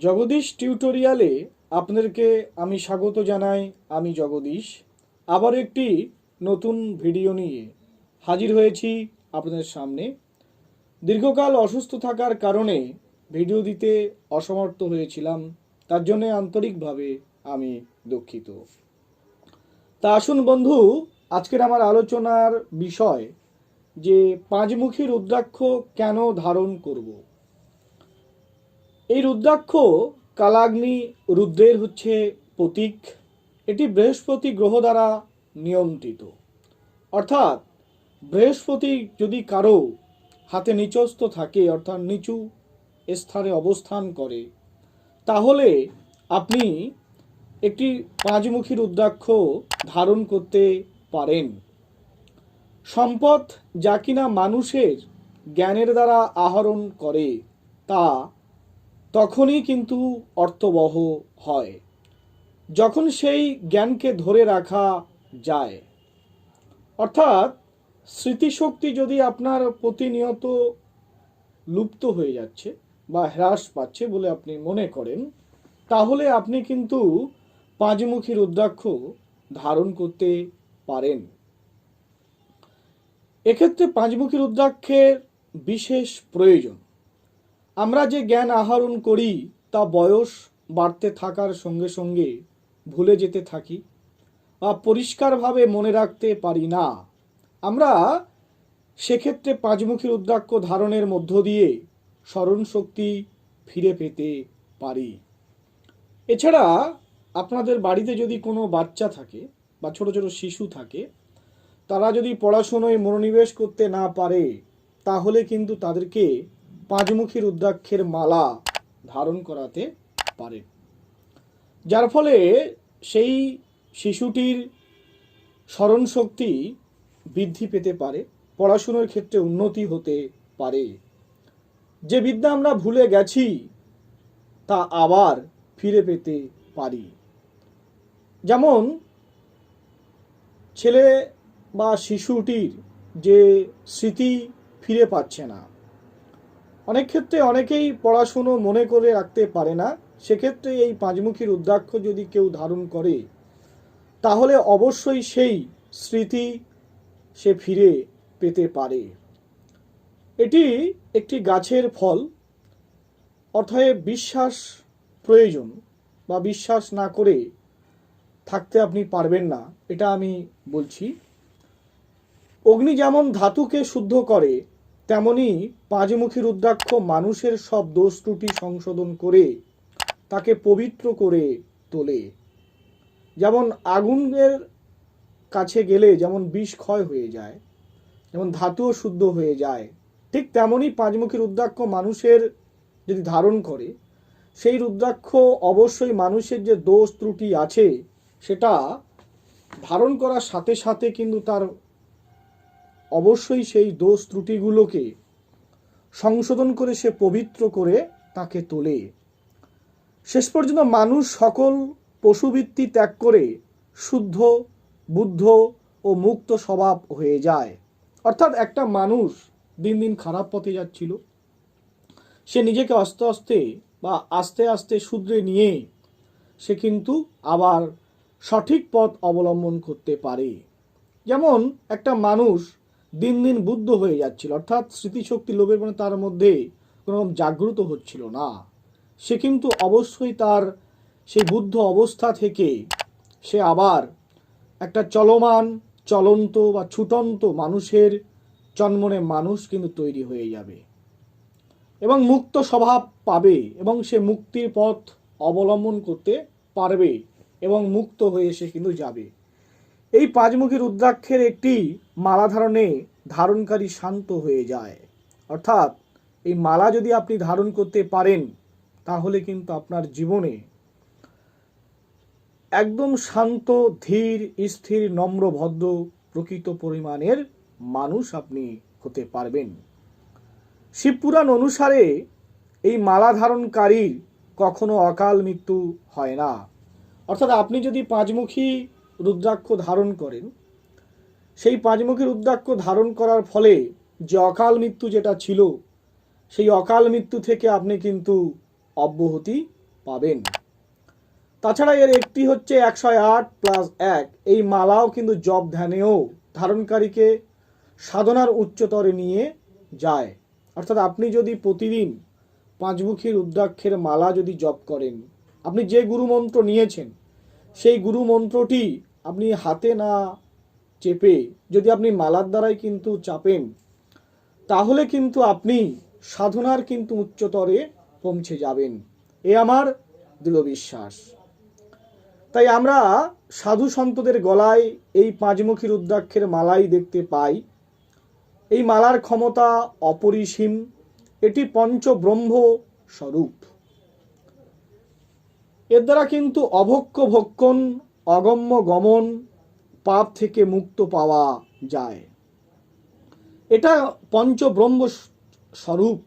জগদীশ টিউটোরিয়ালে আপনাদেরকে আমি স্বাগত জানাই, আমি জগদীশ। আবার একটি নতুন ভিডিও নিয়ে হাজির হয়েছি আপনাদের সামনে। দীর্ঘকাল অসুস্থ থাকার কারণে ভিডিও দিতে অসমর্থ হয়েছিলাম, তার জন্য আন্তরিকভাবে আমি দুঃখিত। তা আসুন বন্ধু, আজকের আমার আলোচনার বিষয় যে পাঁচমুখী রুদ্রাক্ষ কেন ধারণ করব? এই রুদ্রাক্ষ কালাগ্নি রুদ্রের হচ্ছে প্রতীক। এটি বৃহস্পতি গ্রহ দ্বারা নিয়ন্ত্রিত। অর্থাৎ বৃহস্পতি যদি কারও হাতে নিচস্থ থাকে, অর্থাৎ নিচু স্থানে অবস্থান করে, তাহলে আপনি একটি পাঁচমুখী রুদ্রাক্ষ ধারণ করতে পারেন। সম্পদ যা কিনা মানুষের জ্ঞানের দ্বারা আহরণ করে, তা তখনই কিন্তু অর্থবহ হয়, যখন সেই জ্ঞানকে ধরে রাখা যায়। অর্থাৎ স্মৃতিশক্তি যদি আপনার প্রতিনিয়ত লুপ্ত হয়ে যাচ্ছে বা হ্রাস পাচ্ছে বলে আপনি মনে করেন, তাহলে আপনি কিন্তু পাঁচমুখী রুদ্রাক্ষ ধারণ করতে পারেন। এক্ষেত্রে পাঁচমুখী রুদ্রাক্ষের বিশেষ প্রয়োজন। আমরা যে জ্ঞান আহরণ করি, তা বয়স বাড়তে থাকার সঙ্গে সঙ্গে ভুলে যেতে থাকি বা পরিষ্কারভাবে মনে রাখতে পারি না। আমরা সেক্ষেত্রে পাঁচমুখী রুদ্রাক্ষ ধারণের মধ্য দিয়ে স্মরণ শক্তি ফিরে পেতে পারি। এছাড়া আপনাদের বাড়িতে যদি কোনো বাচ্চা থাকে বা ছোট ছোট শিশু থাকে, তারা যদি পড়াশুনোয় মনোনিবেশ করতে না পারে, তাহলে কিন্তু তাদেরকে পাঁচমুখী রুদ্রাক্ষের মালা ধারণ করাতে পারে। যার ফলে সেই শিশুটির স্মরণ শক্তি বৃদ্ধি পেতে পারে, পড়াশুনোর ক্ষেত্রে উন্নতি হতে পারে। যে বিদ্যা আমরা ভুলে গেছি, তা আবার ফিরে পেতে পারি। যেমন, ছেলে বা শিশুটির যে স্মৃতি ফিরে পাচ্ছে না অনেক ক্ষেত্রে অনেকেই পড়াশুনো মনে করে রাখতে পারে না। সেক্ষেত্রে এই পাঁচমুখী রুদ্রাক্ষ যদি কেউ ধারণ করে, তাহলে অবশ্যই সেই স্মৃতি সে ফিরে পেতে পারে। এটি একটি গাছের ফল অর্থাৎ বিশ্বাস প্রয়োজন বা বিশ্বাস না করে থাকতে আপনি পারবেন না, এটা আমি বলছি। অগ্নি যেমন ধাতুকে শুদ্ধ করে তেমনি পাঁচমুখী রুদ্রাক্ষ মানুষের সব দোষ ত্রুটি সংশোধন করে তাকে পবিত্র করে তোলে। যেমন আগুনের কাছে গেলে যেমন বিষ ক্ষয় হয়ে যায়, যেমন ধাতুও শুদ্ধ হয়ে যায়, ঠিক তেমনই পাঁচমুখী রুদ্রাক্ষ মানুষের যদি ধারণ করে, সেই রুদ্রাক্ষ অবশ্যই মানুষের যে দোষ ত্রুটি আছে, সেটা ধারণ করার সাথে সাথে কিন্তু তার অবশ্যই সেই দোষ ত্রুটিগুলোকে সংশোধন করে সে পবিত্র করে তাকে তোলে। শেষ পর্যন্ত মানুষ সকল পশুবৃত্তি ত্যাগ করে শুদ্ধ, বুদ্ধ ও মুক্ত স্বভাব হয়ে যায়। অর্থাৎ একটা মানুষ দিন দিন খারাপ পথে যাচ্ছিল। সে নিজেকে আস্তে আস্তে বা আস্তে আস্তে শুধরে নিয়ে সে কিন্তু আবার সঠিক পথ অবলম্বন করতে পারে। যেমন একটা মানুষ দিন দিন বুদ্ধ হয়ে যাচ্ছিল। অর্থাৎ স্মৃতিশক্তি লোভের মানে তার মধ্যে কোনো রকম জাগ্রত হচ্ছিল না। সে কিন্তু অবশ্যই তার সেই বুদ্ধ অবস্থা থেকে সে আবার একটা চলমান, চলন্ত বা ছুটন্ত মানুষের জন্মনে মানুষ কিন্তু তৈরি হয়ে যাবে এবং মুক্ত স্বভাব পাবে এবং সে মুক্তির পথ অবলম্বন করতে পারবে এবং মুক্ত হয়ে সে কিন্তু যাবে। এই পাঁচমুখী রুদ্রাক্ষের একটি মালা ধারণে ধারণকারী শান্ত হয়ে যায়। অর্থাৎ এই মালা যদি আপনি ধারণ করতে পারেন, তাহলে কিন্তু আপনার জীবনে একদম শান্ত, ধীর, স্থির, নম্র, ভদ্র, প্রকৃত পরিমাণের মানুষ আপনি হতে পারবেন। শিবপুরাণ অনুসারে এই মালা ধারণকারীর কখনো অকাল মৃত্যু হয় না। অর্থাৎ আপনি যদি পাঁচমুখী রুদ্রাক্ষ ধারণ করেন। সেই পাঁচমুখী রুদ্রাক্ষ ধারণ করার ফলে যে অকাল মৃত্যু যেটা ছিল, সেই অকাল মৃত্যু থেকে আপনি কিন্তু অব্যাহতি পাবেন। তাছাড়া এর একটি হচ্ছে একশো আট প্লাস এক। এই মালাও কিন্তু জব ধ্যানেও ধারণকারীকে সাধনার উচ্চতরে নিয়ে যায়। অর্থাৎ আপনি যদি প্রতিদিন পাঁচমুখী রুদ্রাক্ষের মালা যদি জপ করেন, আপনি যে গুরু মন্ত্র নিয়েছেন, সেই গুরু মন্ত্রটি আপনি হাতে না চেপে যদি আপনি মালার দ্বারাই কিন্তু চাপেন, তাহলে কিন্তু আপনি সাধনার কিন্তু উচ্চতরে পৌঁছে যাবেন। এ আমার দৃঢ় বিশ্বাস। তাই আমরা সাধু সন্তদের গলায় এই পাঁচমুখী রুদ্রাক্ষের মালাই দেখতে পাই। এই মালার ক্ষমতা অপরিসীম, এটি পঞ্চব্রহ্ম স্বরূপ। এর দ্বারা কিন্তু অভক্ষ ভক্ষণ অগম্য গমন পাপ থেকে মুক্ত পাওয়া যায়। এটা পঞ্চব্রহ্ম স্বরূপ,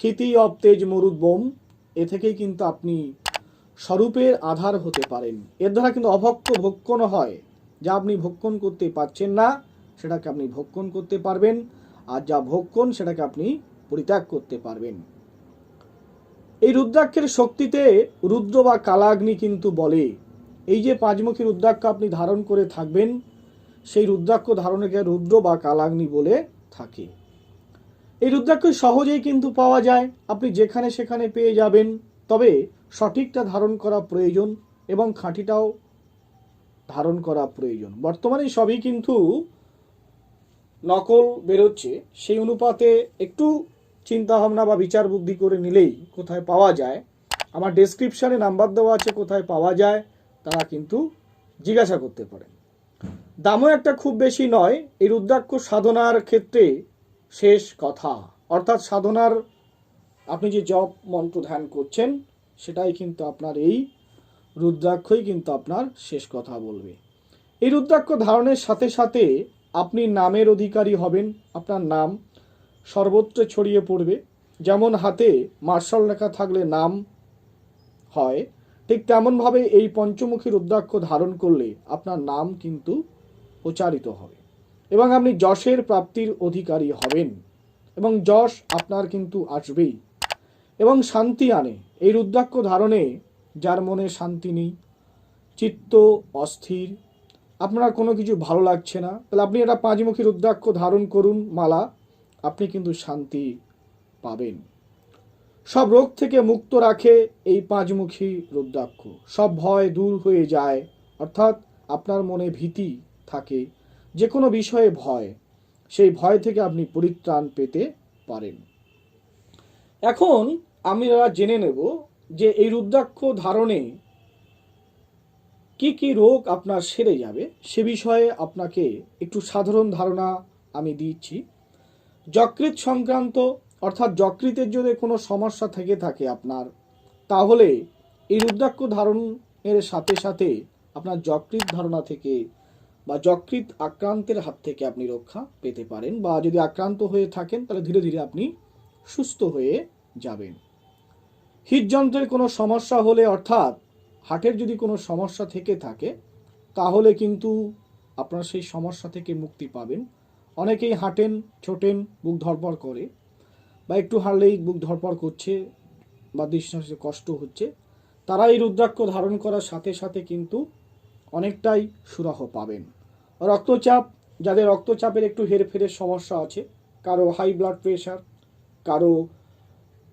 ক্ষিতি অব তেজ মরুদ বোম, এ থেকেই কিন্তু আপনি স্বরূপের আধার হতে পারেন। এর দ্বারা কিন্তু অভক্ষ ভক্ষণ হয়, যা আপনি ভক্ষণ করতে পারছেন না, সেটাকে আপনি ভক্ষণ করতে পারবেন, আর যা ভক্ষণ, সেটাকে আপনি পরিত্যাগ করতে পারবেন। এই রুদ্রাক্ষের শক্তিতে রুদ্র বা কালাগ্নি কিন্তু বলে এই যে পাঁচমুখী রুদ্রাক্ষ আপনি ধারণ করে থাকবেন, সেই রুদ্রাক্ষ ধারণকে রুদ্র বা কালাগ্নি বলে থাকে। এই রুদ্রাক্ষ সহজেই কিন্তু পাওয়া যায়, আপনি যেখানে সেখানে পেয়ে যাবেন। তবে সঠিকটা ধারণ করা প্রয়োজন এবং খাঁটিটাও ধারণ করা প্রয়োজন। বর্তমানে সবই কিন্তু নকল বেরোচ্ছে। সেই অনুপাতে একটু চিন্তাভাবনা বা বিচার বুদ্ধি করে নিলেই কোথায় পাওয়া যায়। আমার ডেসক্রিপশানে নাম্বার দেওয়া আছে, কোথায় পাওয়া যায়। তারা কিন্তু জিজ্ঞাসা করতে পারেন দামও একটা খুব বেশি নয়, এই রুদ্রাক্ষ সাধনার ক্ষেত্রে শেষ কথা। অর্থাৎ সাধনার আপনি যে জপ মন্ত্র ধ্যান করছেন, সেটাই কিন্তু আপনার এই রুদ্রাক্ষই কিন্তু আপনার শেষ কথা বলবে। এই রুদ্রাক্ষ ধারণের সাথে সাথে আপনি নামের অধিকারী হবেন, আপনার নাম সর্বত্র ছড়িয়ে পড়বে। যেমন হাতে মার্শাল লেখা থাকলে নাম হয় ঠিক তেমনভাবে এই পঞ্চমুখী রুদ্রাক্ষ ধারণ করলে আপনার নাম কিন্তু প্রচারিত হবে। এবং আপনি যশের প্রাপ্তির অধিকারী হবেন। এবং যশ আপনার কিন্তু আসবেই। এবং শান্তি আনে। এই রুদ্রাক্ষ ধারণে যার মনে শান্তি নেই, চিত্ত অস্থির, আপনার কোনো কিছু ভালো লাগছে না, তাহলে আপনি এটা পাঁচমুখী রুদ্রাক্ষ ধারণ করুন, মালা, আপনি কিন্তু শান্তি পাবেন। সব রোগ থেকে মুক্ত রাখে এই পাঁচমুখী রুদ্রাক্ষ। সব ভয় দূর হয়ে যায়, অর্থাৎ আপনার মনে ভীতি থাকে যে কোনো বিষয়ে ভয়। সেই ভয় থেকে আপনি পরিত্রাণ পেতে পারেন। এখন আমরা জেনে নেব যে এই রুদ্রাক্ষ ধারণে কি কি রোগ আপনার সেরে যাবে, সে বিষয়ে আপনাকে একটু সাধারণ ধারণা আমি দিচ্ছি। যকৃত সংক্রান্ত অর্থাৎ যকৃতের যদি কোনো সমস্যা থেকে থাকে আপনার, তাহলে এই রুদ্রাক্ষ ধারণের সাথে সাথে আপনার যকৃত ধারণা থেকে বা যকৃত আক্রান্তের হাত থেকে আপনি রক্ষা পেতে পারেন বা যদি আক্রান্ত হয়ে থাকেন, তাহলে ধীরে ধীরে আপনি সুস্থ হয়ে যাবেন। হৃদযন্ত্রের কোনো সমস্যা হলে, অর্থাৎ হার্টের যদি কোনো সমস্যা থেকে থাকে, তাহলে কিন্তু আপনার সেই সমস্যা থেকে মুক্তি পাবেন। অনেকেই হাঁটেন, ছোটেন, বুক ধরপড় করে। বা একটু হারলেই বুক ধরপড় করছে বা নিঃশ্বাসে কষ্ট হচ্ছে তারা এই রুদ্রাক্ষ ধারণ করার সাথে সাথে কিন্তু অনেকটাই সুরাহ পাবেন। রক্তচাপ, যাদের রক্তচাপের একটু হেরফেরের সমস্যা আছে, কারও হাই ব্লাড প্রেশার কারও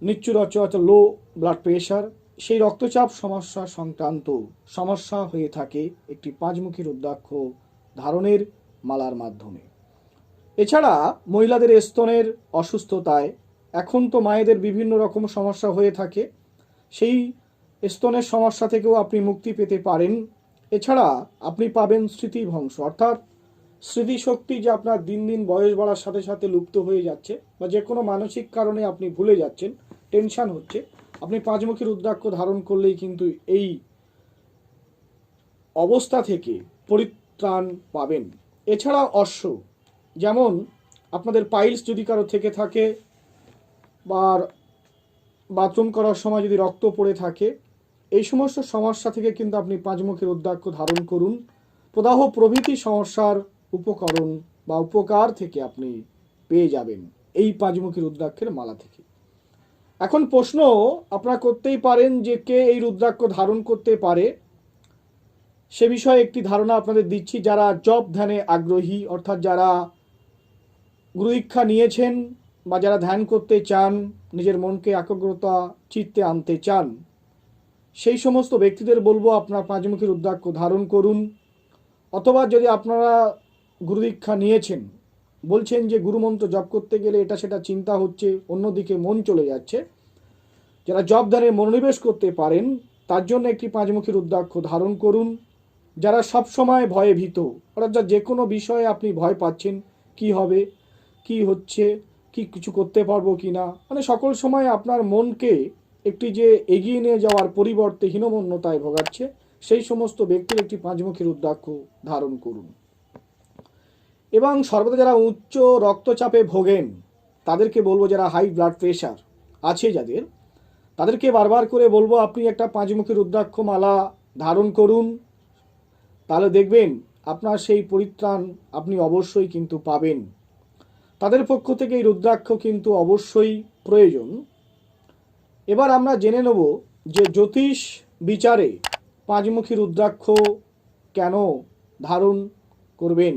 নিচু রচরচ লো ব্লাড প্রেশার সেই রক্তচাপ সমস্যা সংক্রান্ত সমস্যা হয়ে থাকে একটি পাঁচমুখী রুদ্রাক্ষ ধারণের মালার মাধ্যমে। এছাড়া মহিলাদের স্তনের অসুস্থতায় এখন তো মায়েদের বিভিন্ন রকম সমস্যা হয়ে থাকে। সেই স্তনের সমস্যা থেকেও আপনি মুক্তি পেতে পারেন। এছাড়া আপনি পাবেন স্মৃতিভংশ অর্থাৎ স্মৃতিশক্তি যে আপনার দিন দিন বয়স বাড়ার সাথে সাথে লুপ্ত হয়ে যাচ্ছে বা যে কোনো মানসিক কারণে আপনি ভুলে যাচ্ছেন, টেনশন হচ্ছে, আপনি পাঁচমুখী রুদ্রাক্ষ ধারণ করলেই কিন্তু এই অবস্থা থেকে পরিত্রাণ পাবেন। এছাড়া অশ্ব, যেমন আপনাদের পাইলস যদি কারও থেকে থাকে বা বাথরুম করার সময় যদি রক্ত পড়ে থাকে, এই সমস্ত সমস্যা থেকে কিন্তু আপনি পাঁচমুখী রুদ্রাক্ষ ধারণ করুন। প্রদাহ প্রভৃতি সমস্যার উপকরণ বা উপকার থেকে আপনি পেয়ে যাবেন এই পাঁচমুখী রুদ্রাক্ষের মালা থেকে। এখন প্রশ্ন আপনারা করতেই পারেন যে কে এই রুদ্রাক্ষ ধারণ করতে পারে। সে বিষয়ে একটি ধারণা আপনাদের দিচ্ছি, যারা জব ধ্যানে আগ্রহী, অর্থাৎ যারা গুরুদীক্ষা নিয়েছেন বা যারা ধ্যান করতে চান, নিজের মনকে একাগ্রতা, চিত্তে আনতে চান, সেই সমস্ত ব্যক্তিদের বলব আপনার পাঁচমুখী রুদ্রাক্ষ ধারণ করুন। অথবা যদি আপনারা গুরুদীক্ষা নিয়েছেন, বলছেন যে গুরুমন্ত্র জপ করতে গেলে এটা সেটা চিন্তা হচ্ছে, অন্যদিকে মন চলে যাচ্ছে, যারা জব ধ্যানে মনোনিবেশ করতে পারেন, তার জন্য একটি পাঁচমুখী রুদ্রাক্ষ ধারণ করুন। যারা সব সময় ভয়ে ভীত, অর্থাৎ যে কোনো বিষয়ে আপনি ভয় পাচ্ছেন, কি হবে, কি হচ্ছে কি কিছু করতে পারব কি না? মানে সকল সময় আপনার মনকে একটি যে এগিয়ে নিয়ে যাওয়ার পরিবর্তে হীনমন্যতায় ভোগাচ্ছে, সেই সমস্ত ব্যক্তির একটি পাঁচমুখী রুদ্রাক্ষ ধারণ করুন। এবং সর্বদা যারা উচ্চ রক্তচাপে ভোগেন, তাদেরকে বলব যারা হাই ব্লাড প্রেশার আছে যাদের, তাদেরকে বারবার করে বলব আপনি একটা পাঁচমুখী রুদ্রাক্ষ মালা ধারণ করুন। তাহলে দেখবেন আপনার সেই পরিত্রাণ আপনি অবশ্যই কিন্তু পাবেন। তাদের পক্ষ থেকে এই রুদ্রাক্ষ কিন্তু অবশ্যই প্রয়োজন। এবার আমরা জেনে নেব যে জ্যোতিষ বিচারে পাঁচমুখী রুদ্রাক্ষ কেন ধারণ করবেন।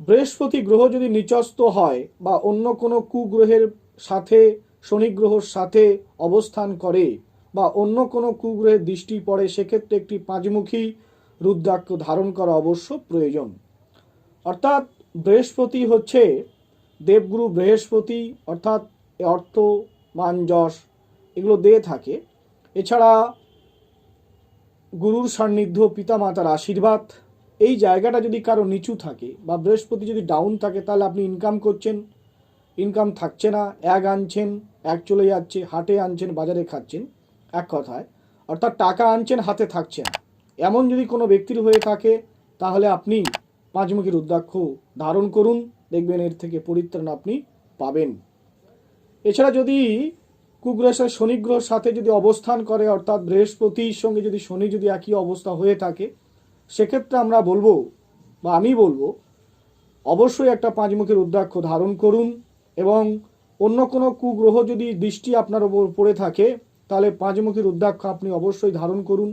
বৃহস্পতি গ্রহ যদি নিচস্ত হয় বা অন্য কোনো কুগ্রহের সাথে, শনি গ্রহর সাথে অবস্থান করে বা অন্য কোনো কুগ্রহের দৃষ্টি পড়ে, সেক্ষেত্রে একটি পাঁচমুখী রুদ্রাক্ষ ধারণ করা অবশ্য প্রয়োজন। অর্থাৎ বৃহস্পতি হচ্ছে দেবগুরু বৃহস্পতি, অর্থাৎ অর্থ, মান, যশ, এগুলো দিয়ে থাকে। এছাড়া গুরুর সান্নিধ্য, পিতামাতার আশীর্বাদ, এই জায়গাটা যদি কারও নিচু থাকে বা বৃহস্পতি যদি ডাউন থাকে, তাহলে আপনি ইনকাম করছেন। ইনকাম থাকছে না, এক আনছেন, এক চলে যাচ্ছে, হাটে আনছেন, বাজারে খাচ্ছেন, এক কথায়। অর্থাৎ টাকা আনছেন, হাতে থাকছে না। এমন যদি কোনো ব্যক্তির হয়ে থাকে, তাহলে আপনি পাঁচমুখী রুদ্রাক্ষ ধারণ করুন। দেখবেন এর থেকে পরিত্রাণ আপনি পাবেন। এছাড়া যদি কুগ্রহের শনি গ্রহের সাথে যদি অবস্থান করে, অর্থাৎ বৃহস্পতির সঙ্গে যদি শনি যদি একই অবস্থা হয়ে থাকে, সেক্ষেত্রে আমরা বলব বা আমি বলব, অবশ্যই একটা পাঁচমুখী রুদ্রাক্ষ ধারণ করুন এবং অন্য কোনো কুগ্রহ যদি দৃষ্টি আপনার ওপর পড়ে থাকে, তাহলে পাঁচমুখী রুদ্রাক্ষ আপনি অবশ্যই ধারণ করুন।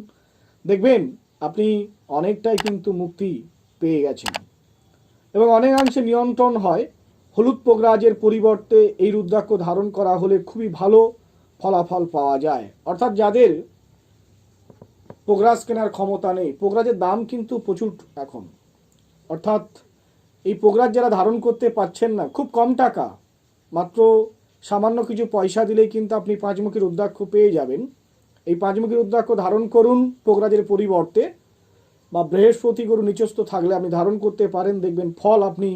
দেখবেন আপনি অনেকটাই কিন্তু মুক্তি পেয়ে গেছেন। এবং অনেকাংশে নিয়ন্ত্রণ হয় হলুদ পোগরাজের পরিবর্তে এই রুদ্রাক্ষ ধারণ করা হলে খুবই ভালো ফলাফল পাওয়া যায়। অর্থাৎ যাদের পোগরাজ কেনার ক্ষমতা নেই, পোগরাজের দাম কিন্তু প্রচুর এখন। অর্থাৎ এই পোগরাজ যারা ধারণ করতে পারছেন না, খুব কম টাকা, মাত্র সামান্য কিছু পয়সা দিলেই কিন্তু আপনি পাঁচমুখী রুদ্রাক্ষ পেয়ে যাবেন। এই পাঁচমুখী রুদ্রাক্ষ ধারণ করুন পোগরাজের পরিবর্তে বা বৃহস্পতি গরু নিচস্থ থাকলে আপনি ধারণ করতে পারেন, দেখবেন ফল আপনি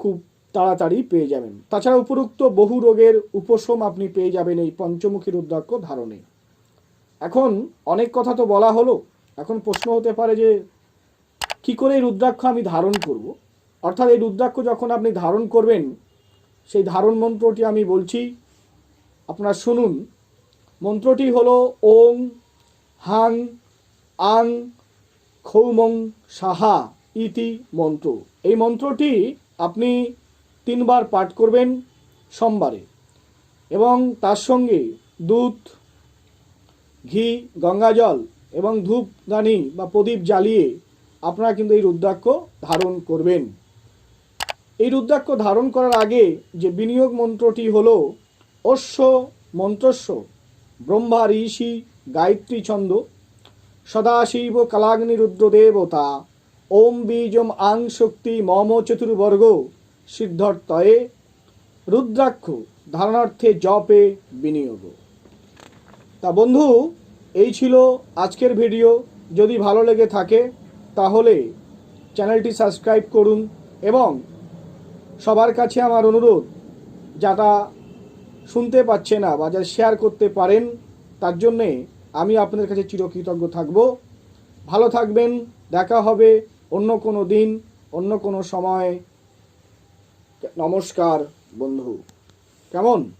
খুব তাড়াতাড়ি পেয়ে যাবেন। তাছাড়া উপরোক্ত বহু রোগের উপশম আপনি পেয়ে যাবেন এই পঞ্চমুখী রুদ্রাক্ষ ধারণে। এখন অনেক কথা তো বলা হলো, এখন প্রশ্ন হতে পারে যে কি করে এই রুদ্রাক্ষ আমি ধারণ করব? অর্থাৎ এই রুদ্রাক্ষ যখন আপনি ধারণ করবেন, সেই ধারণ মন্ত্রটি আমি বলছি, আপনারা শুনুন। মন্ত্রটি হলো ওং হাং, আং খৌমং সাহা ইতি মন্ত্র। এই মন্ত্রটি আপনি তিনবার পাঠ করবেন সোমবারে এবং তার সঙ্গে দুধ, ঘি গঙ্গাজল এবং ধূপদানি বা প্রদীপ জ্বালিয়ে আপনারা কিন্তু এই রুদ্রাক্ষ ধারণ করবেন। এই রুদ্রাক্ষ ধারণ করার আগে যে বিনিয়োগ মন্ত্রটি হল অশ্ব মন্ত্রস্ব, ব্রহ্মা ঋষি গায়ত্রী ছন্দ। সদাশিব কালাগ্নি রুদ্রদেবতা। ওম বীজম আং শক্তি মম চতুর্বর্গ। সিদ্ধর্তয়ে রুদ্রাক্ষ, ধারণার্থে জপে বিনিয়োগ। তা বন্ধু, এই ছিল আজকের ভিডিও। যদি ভালো লেগে থাকে, তাহলে চ্যানেলটি সাবস্ক্রাইব করুন এবং সবার কাছে আমার অনুরোধ, যারা শুনতে পাচ্ছে না বা যারা শেয়ার করতে পারেন, তার জন্যে আমি আপনাদের কাছে চিরকৃতজ্ঞ থাকব। ভালো থাকবেন, দেখা হবে অন্য কোনো দিন, অন্য কোনো সময়। নমস্কার, বন্ধু। কেমন?